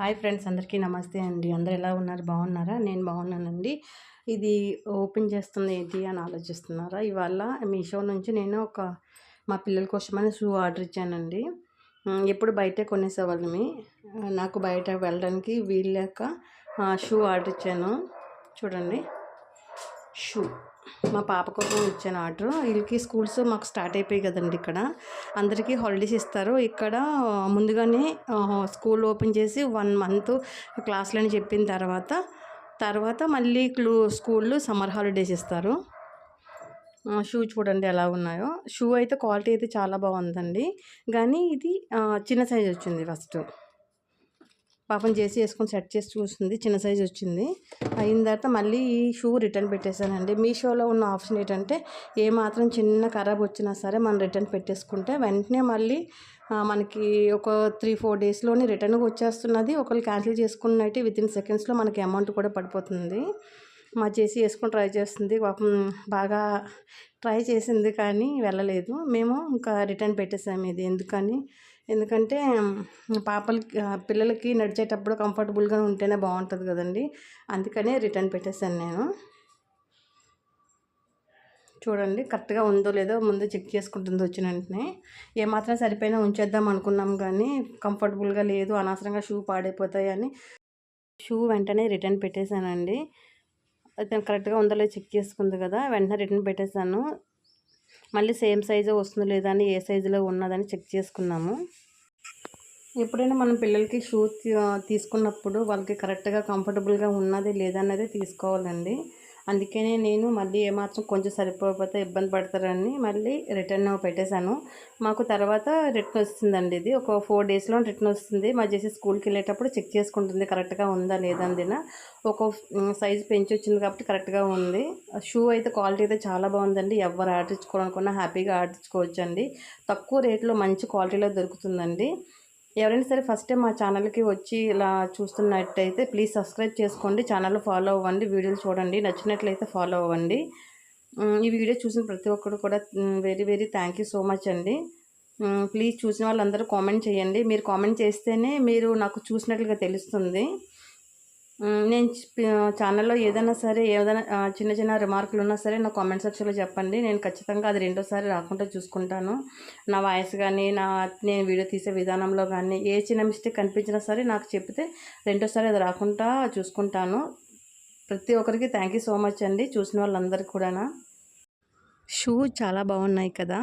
Hi friends అందరికీ నమస్తే అండి. అందరు ఎలా ఉన్నారు? బాగున్నారా? నేను బాగున్నానండి. ఇది ఓపెన్ చేస్తుంది ఏంటి అని ఆలోచిస్తున్నారా? ఇవాళ మీషో నుంచి నేను ఒక మా పిల్లల కోసమని షూ ఆర్డర్ ఇచ్చానండి. ఎప్పుడు బయటే కొనేసేవాళ్ళమి. నాకు బయట వెళ్ళడానికి వీల్లేక షూ ఆర్డర్ ఇచ్చాను. చూడండి. షూ. మా పాప కోసం ఇచ్చాను ఆర్డర్. వీళ్ళకి స్కూల్స్ మాకు స్టార్ట్ అయిపోయాయి కదండి ఇక్కడ. అందరికీ హాలిడేస్ ఇస్తారు. ఇక్కడ ముందుగానే స్కూల్ ఓపెన్ చేసి వన్ మంత్ క్లాసులని చెప్పిన తర్వాత తర్వాత మళ్ళీ క్లూ స్కూళ్ళు సమ్మర్ హాలిడేస్ ఇస్తారు. షూ చూడండి ఎలా ఉన్నాయో. షూ అయితే క్వాలిటీ అయితే చాలా బాగుందండి. కానీ ఇది చిన్న సైజ్ వచ్చింది ఫస్ట్. పాపం చేసి వేసుకొని సెట్ చేసి చూస్తుంది చిన్న సైజ్ వచ్చింది. అయిన తర్వాత మళ్ళీ ఈ షూ రిటర్న్ పెట్టేశానండి. మీషోలో ఉన్న ఆప్షన్ ఏంటంటే ఏ మాత్రం చిన్న ఖరాబ్ వచ్చినా సరే మనం రిటర్న్ పెట్టేసుకుంటే వెంటనే మళ్ళీ మనకి ఒక త్రీ ఫోర్ డేస్లోనే రిటర్న్ వచ్చేస్తున్నది. ఒకళ్ళు క్యాన్సిల్ చేసుకున్నట్టు విత్ ఇన్ సెకండ్స్లో మనకి అమౌంట్ కూడా పడిపోతుంది. మా చేసి వేసుకొని ట్రై చేస్తుంది. పాపం బాగా ట్రై చేసింది కానీ వెళ్ళలేదు. మేము ఇంకా రిటర్న్ పెట్టేసాము ఇది. ఎందుకని? ఎందుకంటే పాపలకి పిల్లలకి నడిచేటప్పుడు కంఫర్టబుల్గా ఉంటేనే బాగుంటుంది కదండి. అందుకనే రిటర్న్ పెట్టేశాను నేను. చూడండి కరెక్ట్గా ఉందో లేదో ముందు చెక్ చేసుకుంటుంది వచ్చిన వెంటనే. ఏమాత్రం సరిపోయినా ఉంచేద్దాం అనుకున్నాం కానీ కంఫర్టబుల్గా లేదు. అనవసరంగా షూ పాడైపోతాయి అని షూ వెంటనే రిటర్న్ పెట్టేశానండి అది కరెక్ట్గా ఉందో లేదో చెక్ చేసుకుంది కదా వెంటనే రిటర్న్ పెట్టేశాను. మళ్ళీ సేమ్ సైజు వస్తుందో లేదా అని ఏ సైజులో ఉన్నదని చెక్ చేసుకున్నాము. ఎప్పుడైనా మనం పిల్లలకి షూ తీసుకున్నప్పుడు వాళ్ళకి కరెక్ట్గా కంఫర్టబుల్గా ఉన్నది లేదన్నది తీసుకోవాలండి. అందుకనే నేను మళ్ళీ ఏమాత్రం కొంచెం సరిపోకపోతే ఇబ్బంది పడతారని మళ్ళీ రిటర్న్ పెట్టేశాను. మాకు తర్వాత రిటర్న్ వస్తుందండి ఇది. ఒక ఫోర్ డేస్లో రిటర్న్ వస్తుంది. మా చేసి స్కూల్కి వెళ్ళేటప్పుడు చెక్ చేసుకుంటుంది కరెక్ట్గా ఉందా లేదా అందిన ఒక సైజు పెంచి వచ్చింది కాబట్టి కరెక్ట్గా ఉంది. షూ అయితే క్వాలిటీ అయితే చాలా బాగుందండి. ఎవరు ఆర్డర్ హ్యాపీగా ఆర్డర్ తక్కువ రేట్లో మంచి క్వాలిటీలో దొరుకుతుందండి. ఎవరైనా సరే ఫస్ట్ టైం మా ఛానల్కి వచ్చి ఇలా చూస్తున్నట్టయితే ప్లీజ్ సబ్స్క్రైబ్ చేసుకోండి. ఛానల్ ఫాలో అవ్వండి. వీడియోలు చూడండి. నచ్చినట్లయితే ఫాలో అవ్వండి. ఈ వీడియో చూసిన ప్రతి ఒక్కరు కూడా very very thank you so much అండి. ప్లీజ్ చూసిన వాళ్ళందరూ కామెంట్ చేయండి. మీరు కామెంట్ చేస్తేనే మీరు నాకు చూసినట్లుగా తెలుస్తుంది. నేను ఛానల్లో ఏదైనా సరే ఏదైనా చిన్న చిన్న రిమార్కులు ఉన్నా సరే నా కామెంట్ సెక్షన్లో చెప్పండి. నేను ఖచ్చితంగా అది రెండోసారి రాకుండా చూసుకుంటాను. నా వాయిస్ కానీ నా నేను వీడియో తీసే విధానంలో కానీ ఏ చిన్న మిస్టేక్ కనిపించినా సరే నాకు చెప్తే రెండోసారి అది రాకుండా చూసుకుంటాను. ప్రతి ఒక్కరికి థ్యాంక్ యూ సో మచ్ అండి. చూసిన వాళ్ళందరికీ కూడా షూ చాలా బాగున్నాయి కదా.